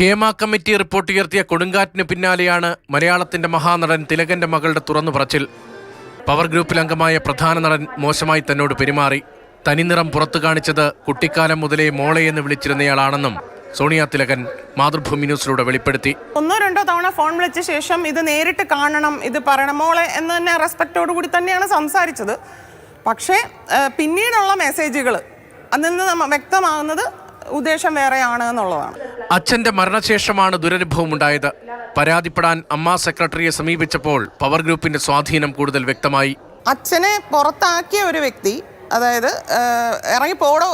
Hema committee report ഉയർത്തിയ കൊടുങ്കാറ്റിന് പിന്നാലെയാണ് മലയാളത്തിന്റെ മഹാനടൻ തിലകന്റെ മകളുടെ തുറന്നു പറച്ചിൽ. പവർ ഗ്രൂപ്പിൽ അംഗമായ പ്രധാന നടൻ മോശമായി തന്നോട് പെരുമാറി. തനിനിറം പുറത്തു കാണിച്ചത് കുട്ടിക്കാലം മുതലേ മോളെ എന്ന് വിളിച്ചിരുന്നയാളാണെന്നും സോണിയ തിലകൻ മാതൃഭൂമി ന്യൂസിലൂടെ വെളിപ്പെടുത്തി. ഒന്നോ രണ്ടോ തവണ ഫോൺ വിളിച്ച ശേഷം ഇത് നേരിട്ട് കാണണം ഇത് പറയണം മോളെ എന്ന് തന്നെ റെസ്പെക്റ്റോടു കൂടി തന്നെയാണ് സംസാരിച്ചത്. പക്ഷേ പിന്നീടുള്ള മെസ്സേജുകൾ അതിൽ നിന്ന് വ്യക്തമാകുന്നത് ഉദ്ദേശം വേറെയാണ് എന്നുള്ളതാണ്. അച്ഛന്റെ മരണശേഷമാണ് ദുരനുഭവം ഉണ്ടായത്. പരാതിപ്പെടാൻ അമ്മ സെക്രട്ടറിയെ സമീപിച്ചപ്പോൾ പവർ ഗ്രൂപ്പിന്റെ സ്വാധീനം കൂടുതൽ വ്യക്തമായി. അച്ഛനെ പുറത്താക്കിയ ഒരു വ്യക്തി അതായത് ഇറങ്ങിപ്പോടോ ഇറങ്ങി പോടോ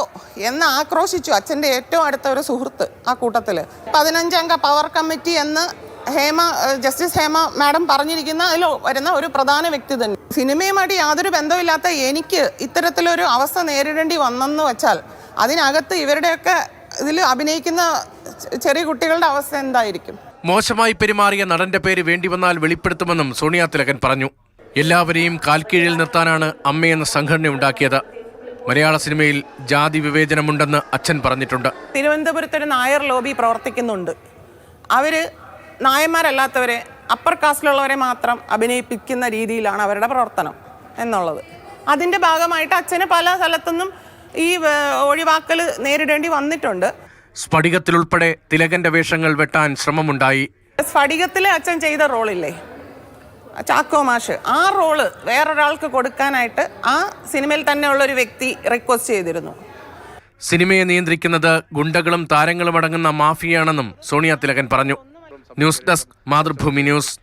എന്ന് ആക്രോശിച്ചു അച്ഛന്റെ ഏറ്റവും അടുത്ത ഒരു സുഹൃത്ത് ആ കൂട്ടത്തിൽ പതിനഞ്ചംഗ പവർ കമ്മിറ്റി എന്ന് ഹേമ ജസ്റ്റിസ് ഹേമ മാഡം പറഞ്ഞിരിക്കുന്ന അതിൽ വരുന്ന ഒരു പ്രധാന വ്യക്തി തന്നെ. സിനിമയുമായിട്ട് യാതൊരു ബന്ധമില്ലാത്ത എനിക്ക് ഇത്തരത്തിലൊരു അവസ്ഥ നേരിടേണ്ടി വന്നെന്ന് വെച്ചാൽ അതിനകത്ത് ഇവരുടെയൊക്കെ ഇതിൽ അഭിനയിക്കുന്ന ചെറിയ കുട്ടികളുടെ അവസ്ഥ എന്തായിരിക്കും? മോശമായി പെരുമാറിയ നടന്റെ പേര് വേണ്ടി വന്നാൽ വെളിപ്പെടുത്തുമെന്നും സോണിയ തിലകൻ പറഞ്ഞു. എല്ലാവരെയും കാൽക്കീഴിൽ നിർത്താനാണ് അമ്മയെന്ന സംഘടന ഉണ്ടാക്കിയത്. മലയാള സിനിമയിൽ ജാതി വിവേചനമുണ്ടെന്ന് അച്ഛൻ പറഞ്ഞിട്ടുണ്ട്. തിരുവനന്തപുരത്ത് ഒരു നായർ ലോബി പ്രവർത്തിക്കുന്നുണ്ട്. അവർ നായന്മാരല്ലാത്തവരെ അപ്പർ കാസ്റ്റിലുള്ളവരെ മാത്രം അഭിനയിപ്പിക്കുന്ന രീതിയിലാണ് അവരുടെ പ്രവർത്തനം എന്നുള്ളത്. അതിന്റെ ഭാഗമായിട്ട് അച്ഛന് പല സ്ഥലത്തുനിന്നും ഈ ഒഴിവാക്കൽ നേരിടേണ്ടി വന്നിട്ടുണ്ട്. സ്ഫടികത്തിലുൾപ്പെടെ തിലകന്റെ വേഷങ്ങൾ വെട്ടാൻ ശ്രമമുണ്ടായി. സ്ഫടികത്തിലെ അച്ഛൻ ചെയ്ത റോളില്ലേ? ചാക്കോ മാഷ് ആ റോൾ വേറൊരാൾക്ക് കൊടുക്കാനായിട്ട് ആ സിനിമയിൽ തന്നെ ഒരു വ്യക്തി റിക്വസ്റ്റ് ചെയ്തിരുന്നു. സിനിമയെ നിയന്ത്രിക്കുന്നത് ഗുണ്ടകളും താരങ്ങളും അടങ്ങുന്ന മാഫിയാണെന്നും സോണിയ തിലകൻ പറഞ്ഞു. News desk Mathrubhumi news.